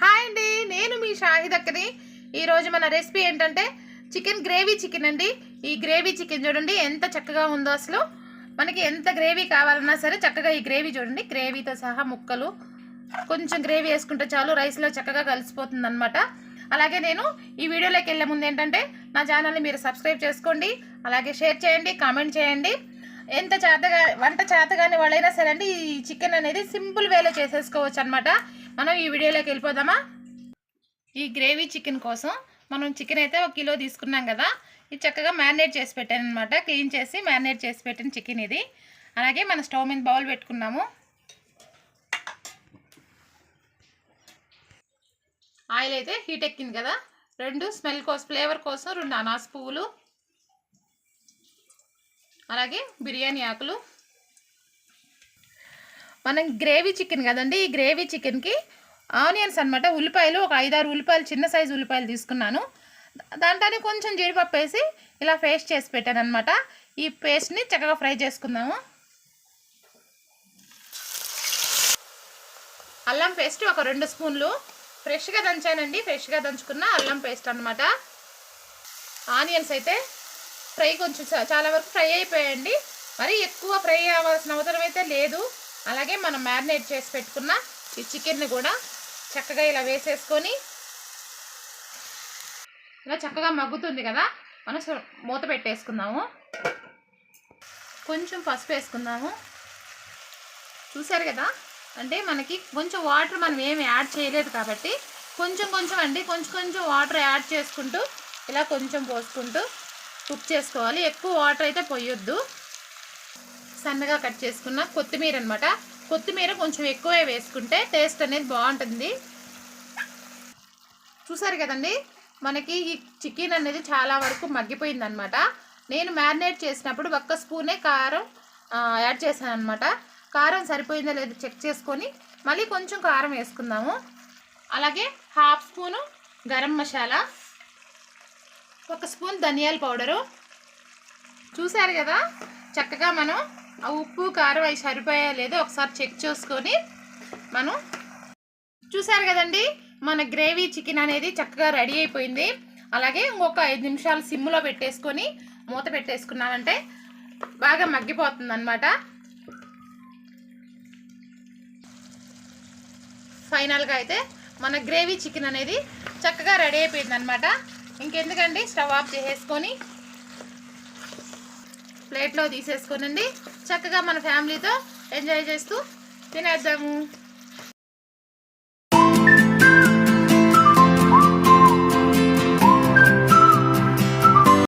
Hi అండి నేను మీ షాహిద్ అక్కని ఈరోజు మన రెసిపీ ఏంటంటే చికెన్ గ్రేవీ చికెన్ అండి. ఈ గ్రేవీ చికెన్ చూడండి ఎంత చక్కగా ఉందో అసలు. మనకి ఎంత గ్రేవీ కావాలన్నా సరే చక్కగా ఈ గ్రేవీ చూడండి గ్రేవీతో సహా ముక్కలు. కొంచెం గ్రేవీ వేసుకుంటే చాలు రైస్లో చక్కగా కలిసిపోతుంది అనమాట అలాగే నేను ఈ వీడియోలోకి వెళ్ళే ముందు ఏంటంటే నా ఛానల్ని మీరు సబ్స్క్రైబ్ చేసుకోండి అలాగే షేర్ చేయండి కామెంట్ చేయండి. ఎంత చేతగా వంట చేతగాని వాళ్ళైనా సరే అండి ఈ చికెన్ అనేది సింపుల్ వేలో చేసేసుకోవచ్చు అనమాట మనం ఈ వీడియోలోకి వెళ్ళిపోదామా? ఈ గ్రేవీ చికెన్ కోసం మనం చికెన్ అయితే ఒక కిలో తీసుకున్నాం కదా. ఇది చక్కగా మ్యారినేట్ చేసి పెట్టాను అనమాట క్లీన్ చేసి మ్యారినేట్ చేసి పెట్టిన చికెన్ ఇది. అలాగే మన స్టవ్ మీద బౌల్ పెట్టుకున్నాము. ఆయిల్ అయితే హీట్ ఎక్కింది కదా. రెండు స్మెల్ కోసం ఫ్లేవర్ కోసం రెండు అనాస్ పువ్వులు అలాగే బిర్యానీ ఆకులు మనం గ్రేవీ చికెన్ కదండి ఈ గ్రేవీ చికెన్కి ఆనియన్స్ అనమాట ఉల్లిపాయలు ఒక ఐదారు ఉల్లిపాయలు చిన్న సైజు ఉల్లిపాయలు తీసుకున్నాను. దాంట్లోనే కొంచెం జీడిపప్పు వేసి ఇలా పేస్ట్ చేసి పెట్టాను అనమాట ఈ పేస్ట్ని చక్కగా ఫ్రై చేసుకుందాము. అల్లం పేస్ట్ ఒక రెండు స్పూన్లు. ఫ్రెష్గా దంచానండి ఫ్రెష్గా దంచుకున్న అల్లం పేస్ట్ అనమాట ఆనియన్స్ అయితే ఫ్రై కొంచెం చాలా వరకు ఫ్రై అయిపోయాయండి. మరి ఎక్కువ ఫ్రై అవ్వాల్సిన అవసరం అయితే లేదు. అలాగే మనం మ్యారినేట్ చేసి పెట్టుకున్న ఈ చికెన్ని కూడా చక్కగా ఇలా వేసేసుకొని ఇలా చక్కగా మగ్గుతుంది కదా మనం మూత పెట్టేసుకుందాము. కొంచెం పసుపు వేసుకుందాము. చూసారు కదా? అంటే మనకి కొంచెం వాటర్ మనం ఏమి యాడ్ చేయలేదు కాబట్టి కొంచెం కొంచెం అండి కొంచెం కొంచెం వాటర్ యాడ్ చేసుకుంటూ ఇలా కొంచెం పోసుకుంటూ కుక్ చేసుకోవాలి. ఎక్కువ వాటర్ అయితే పోయొద్దు. సన్నగా కట్ చేసుకున్న కొత్తిమీర అనమాట కొత్తిమీర కొంచెం ఎక్కువే వేసుకుంటే టేస్ట్ అనేది బాగుంటుంది. చూసారు కదండి? మనకి ఈ చికెన్ అనేది చాలా వరకు మగ్గిపోయింది అనమాట నేను మ్యారినేట్ చేసినప్పుడు ఒక్క స్పూనే కారం యాడ్ చేశాను అనమాట కారం సరిపోయిందో లేదో చెక్ చేసుకొని మళ్ళీ కొంచెం కారం వేసుకుందాము. అలాగే హాఫ్ స్పూను గరం మసాలా ఒక స్పూన్ ధనియాల పౌడరు. చూసారు కదా? చక్కగా మనం ఉప్పు కారం అవి సరిపోయా లేదో ఒకసారి చెక్ చేసుకొని మనం చూసారు కదండి మన గ్రేవీ చికెన్ అనేది చక్కగా రెడీ అయిపోయింది. అలాగే ఇంకొక ఐదు నిమిషాలు సిమ్లో పెట్టేసుకొని మూత పెట్టేసుకున్నామంటే బాగా మగ్గిపోతుంది అనమాట ఫైనల్గా అయితే మన గ్రేవీ చికెన్ అనేది చక్కగా రెడీ అయిపోయింది అనమాట ఇంకెందుకండి స్టవ్ ఆఫ్ చేసేసుకొని ప్లేట్లో తీసేసుకోనండి చక్కగా మన ఫ్యామిలీతో ఎంజాయ్ చేస్తూ తినేద్దాము.